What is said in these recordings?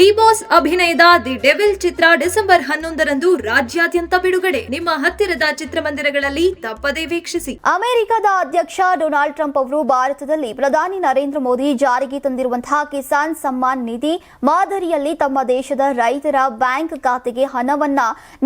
D boss ಅಭಿನಯದ the devil ಚಿತ್ರ December ಹನ್ನೊಂದರಂದು ರಾಜ್ಯಾದ್ಯಂತ ಬಿಡುಗಡೆ. ನಿಮ್ಮ ಹತ್ತಿರದ ಚಿತ್ರಮಂದಿರಗಳಲ್ಲಿ ತಪ್ಪದೇ ವೀಕ್ಷಿಸಿ. ಅಮೆರಿಕದ ಅಧ್ಯಕ್ಷ ಡೊನಾಲ್ಡ್ ಟ್ರಂಪ್ ಅವರು ಭಾರತದಲ್ಲಿ ಪ್ರಧಾನಿ ನರೇಂದ್ರ ಮೋದಿ ಜಾರಿಗೆ ತಂದಿರುವಂತಹ ಕಿಸಾನ್ ಸಮ್ಮಾನ್ ನಿಧಿ ಮಾದರಿಯಲ್ಲಿ ತಮ್ಮ ದೇಶದ ರೈತರ ಬ್ಯಾಂಕ್ ಖಾತೆಗೆ ಹಣವನ್ನ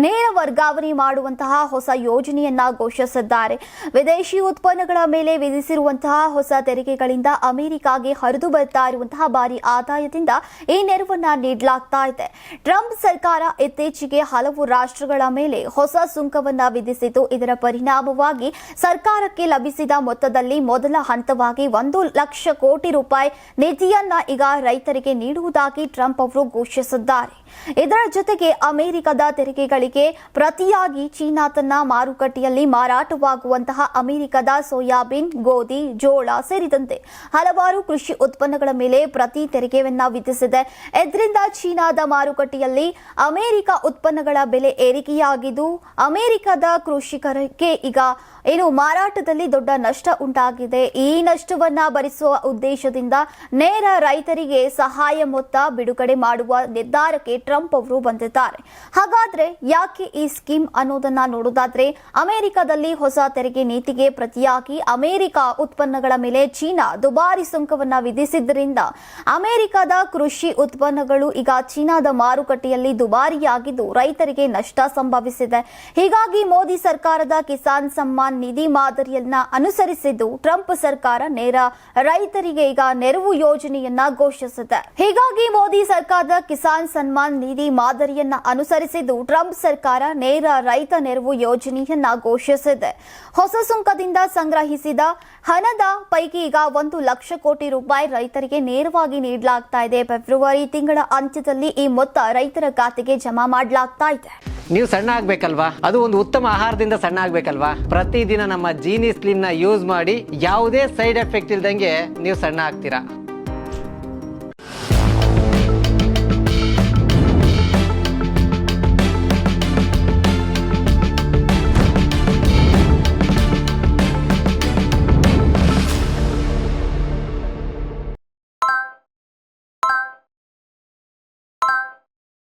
ನೇರ ವರ್ಗಾವಣೆ ಮಾಡುವಂತಹ ಹೊಸ ಯೋಜನೆಯನ್ನ ಘೋಷಿಸಿದ್ದಾರೆ. ವಿದೇಶಿ ಉತ್ಪನ್ನಗಳ ಮೇಲೆ ವಿಧಿಸಿರುವಂತಹ ಹೊಸ ತೆರಿಗೆಗಳಿಂದ ಅಮೆರಿಕಾಗೆ ಹರಿದು ಬರ್ತಾ ಇರುವಂತಹ ಭಾರಿ ಆದಾಯದಿಂದ ಈ ನೆರವನ್ನ ನೀಡಲಾಗ್ತಾ ಇದೆ. ಟ್ರಂಪ್ ಸರ್ಕಾರ ಇತ್ತೀಚೆಗೆ ಹಲವು ರಾಷ್ಟ್ರಗಳ ಮೇಲೆ ಹೊಸ ಸುಂಕವನ್ನ ವಿಧಿಸಿತು ಇದರ ಪರಿಣಾಮವಾಗಿ ಸರ್ಕಾರಕ್ಕೆ ಲಭಿಸಿದ ಮೊತ್ತದಲ್ಲಿ ಮೊದಲ ಹಂತವಾಗಿ ಒಂದು ಲಕ್ಷ ಕೋಟಿ ರೂಪಾಯಿ ನಿಧಿಯನ್ನ ಈಗ ರೈತರಿಗೆ ನೀಡುವುದಾಗಿ ಟ್ರಂಪ್ ಅವರು ಘೋಷಿಸಿದ್ದಾರೆ. ಇದರ ಜೊತೆಗೆ ಅಮೆರಿಕದ ತೆರಿಗೆಗಳಿಗೆ ಪ್ರತಿಯಾಗಿ ಚೀನಾ ತನ್ನ ಮಾರುಕಟ್ಟೆಯಲ್ಲಿ ಮಾರಾಟವಾಗುವಂತಹ ಅಮೆರಿಕದ ಸೋಯಾಬೀನ್, ಗೋಧಿ, ಜೋಳ ಸೇರಿದಂತೆ ಹಲವಾರು ಕೃಷಿ ಉತ್ಪನ್ನಗಳ ಮೇಲೆ ಪ್ರತಿ ತೆರಿಗೆಯನ್ನ ವಿಧಿಸಿದೆ. ಇದರಿಂದ ಚೀನಾದ ಮಾರುಕಟ್ಟೆಯಲ್ಲಿ ಅಮೆರಿಕ ಉತ್ಪನ್ನಗಳ ಬೆಲೆ ಏರಿಕೆಯಾಗಿದ್ದು, ಅಮೆರಿಕದ ಕೃಷಿಕರಿಗೆ ಈಗ ಏನು ಮಾರಾಟದಲ್ಲಿ ದೊಡ್ಡ ನಷ್ಟ ಉಂಟಾಗಿದೆ. ಈ ನಷ್ಟವನ್ನ ಭರಿಸುವ ಉದ್ದೇಶದಿಂದ ನೇರ ರೈತರಿಗೆ ಸಹಾಯ ಮೊತ್ತ ಬಿಡುಗಡೆ ಮಾಡುವ ನಿರ್ಧಾರಕ್ಕೆ ಟ್ರಂಪ್ ಅವರು ಬಂದಿದ್ದಾರೆ. ಹಾಗಾದ್ರೆ ಯಾಕೆ ಈ ಸ್ಕೀಮ್ ಅನ್ನೋದನ್ನ ನೋಡೋದಾದ್ರೆ, ಅಮೆರಿಕದಲ್ಲಿ ಹೊಸ ತೆರಿಗೆ ನೀತಿಗೆ ಪ್ರತಿಯಾಗಿ ಅಮೆರಿಕ ಉತ್ಪನ್ನಗಳ ಮೇಲೆ ಚೀನಾ ದುಬಾರಿ ಸುಂಕವನ್ನ ವಿಧಿಸಿದ್ದರಿಂದ ಅಮೆರಿಕದ ಕೃಷಿ ಉತ್ಪನ್ನಗಳು ಈಗ ಚೀನಾದ ಮಾರುಕಟ್ಟೆಯಲ್ಲಿ ದುಬಾರಿಯಾಗಿದ್ದು ರೈತರಿಗೆ ನಷ್ಟ ಸಂಭವಿಸಿದೆ. ಹೀಗಾಗಿ ಮೋದಿ ಸರ್ಕಾರದ ಕಿಸಾನ್ ಸಮ್ಮಾನ್ ನಿಧಿ ಮಾದರಿಯನ್ನ ಅನುಸರಿಸಿದ್ದು ಟ್ರಂಪ್ ಸರ್ಕಾರ ನೇರ ರೈತರಿಗೆ ಈಗ ನೆರವು ಯೋಜನೆಯನ್ನ ಘೋಷಿಸಿದೆ. ಹೀಗಾಗಿ ಮೋದಿ ಸರ್ಕಾರದ ಕಿಸಾನ್ ಸನ್ಮಾನ್ ನಿಧಿ ಮಾದರಿಯನ್ನ ಅನುಸರಿಸಿದ್ದು ಟ್ರಂಪ್ ಸರ್ಕಾರ ನೇರ ರೈತ ನೆರವು ಯೋಜನೆಯನ್ನ ಘೋಷಿಸಿದೆ. ಹೊಸ ಸುಂಕದಿಂದ ಸಂಗ್ರಹಿಸಿದ ಹಣದ ಪೈಕಿ ಈಗ ಒಂದು ಲಕ್ಷ ಕೋಟಿ ರೂಪಾಯಿ ರೈತರಿಗೆ ನೇರವಾಗಿ ನೀಡಲಾಗ್ತಾ ಇದೆ. ಫೆಬ್ರವರಿ ತಿಂಗಳ ಅಂತ್ಯದಲ್ಲಿ ಈ ಮೊತ್ತ ರೈತರ ಖಾತೆಗೆ ಜಮಾ ಮಾಡಲಾಗ್ತಾ ಇದೆ. ನೀವು ಸಣ್ಣ ಆಗ್ಬೇಕಲ್ವಾ? ಅದು ಒಂದು ಉತ್ತಮ ಆಹಾರದಿಂದ ಸಣ್ಣ ಆಗ್ಬೇಕಲ್ವಾ? ಪ್ರತಿದಿನ ನಮ್ಮ ಜೀನಿ ಸ್ಲಿಮ್ನ ಯೂಸ್ ಮಾಡಿ ಯಾವುದೇ ಸೈಡ್ ಎಫೆಕ್ಟ್ ಇಲ್ದಂಗೆ ನೀವು ಸಣ್ಣ ಆಗ್ತೀರಾ?